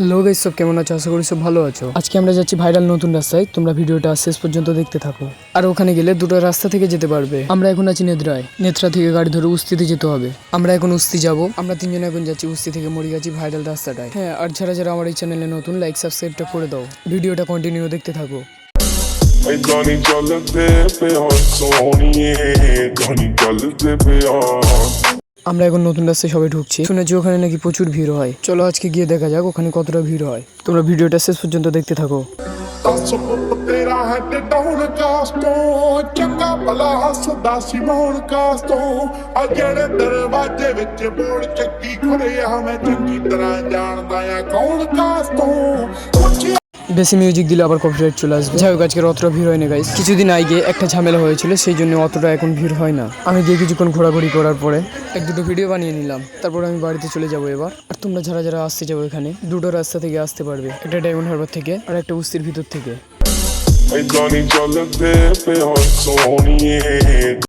Hello guys সব কেমন আছো? আশা করি সব ভালো আছো। আজকে আমরা যাচ্ছি ভাইরাল নতুন রাস্তায়। তোমরা ভিডিওটা শেষ পর্যন্ত দেখতে থাকো। আর ওখানে গেলে দুটো রাস্তা থেকে যেতে পারবে। আমরা এখন আছি নেত্রায় নেত্রা থেকে গাড়ি ধরে উস্তিতে যেতে হবে। আমরা এখন উস্তি যাব। আমরা তিনজন এখন যাচ্ছি উস্তি থেকে মরিগাছি ভাইরাল রাস্তাটায়। হ্যাঁ আর যারা যারা আমার এই চ্যানেলে নতুন লাইক সাবস্ক্রাইবটা করে দাও। ভিডিওটা কন্টিনিউ দেখতে থাকো। গানি চলতে পেয়ে সোনিয়ে গানি চলতে পেয়ে আমরা এখন নতুন রাস্তায় সবাই ঢুকছি শুনেছি ওখানে নাকি প্রচুর ভিড় হয় চলো আজকে গিয়ে দেখা যাক ওখানে কতটা ভিড় হয় তোমরা ভিডিওটা শেষ পর্যন্ত দেখতে থাকো ਦੱਸ ਪੁੱਤ ਤੇਰਾ ਹੈ ਡਾਉਨ ਕਾਸ ਤੋਂ ਚੰਗਾ ਭਲਾ ਹੱਸਦਾ ਸੀ ਮੌਣ ਕਾਸ ਤੋਂ ਆ ਜਿਹੜੇ ਦਰਵਾਜ਼ੇ ਵਿੱਚ ਬੋੜ ਚੱਕੀ ਖੜਿਆ ਮੈਂ ਚੰਗੀ ਤਰ੍ਹਾਂ ਜਾਣਦਾ ਆ ਕੌਣ ਕਾਸ ਤੋਂ ਉੱਚੀ বেশি মিউজিক দিলে আবার কপিরাইট চলে আসবে। যাই হোক আজকে অতটা ভিড় হয় না গাইস কিছুদিন আগে একটা ঝামেলা হয়েছিল, সেই জন্য অতটা এখন ভিড় হয় না। আমি গিয়ে কিছুক্ষণ ঘোরাঘুরি করার পরে এক দুটো ভিডিও বানিয়ে নিলাম। তারপর আমি বাড়িতে চলে যাব এবার। আর তোমরা যারা যারা আসতে যাব এখানে, দুটো রাস্তা থেকে আসতে পারবে। একটা ডায়মন্ড হারবার থেকে আর একটা উস্তির ভিতর থেকে।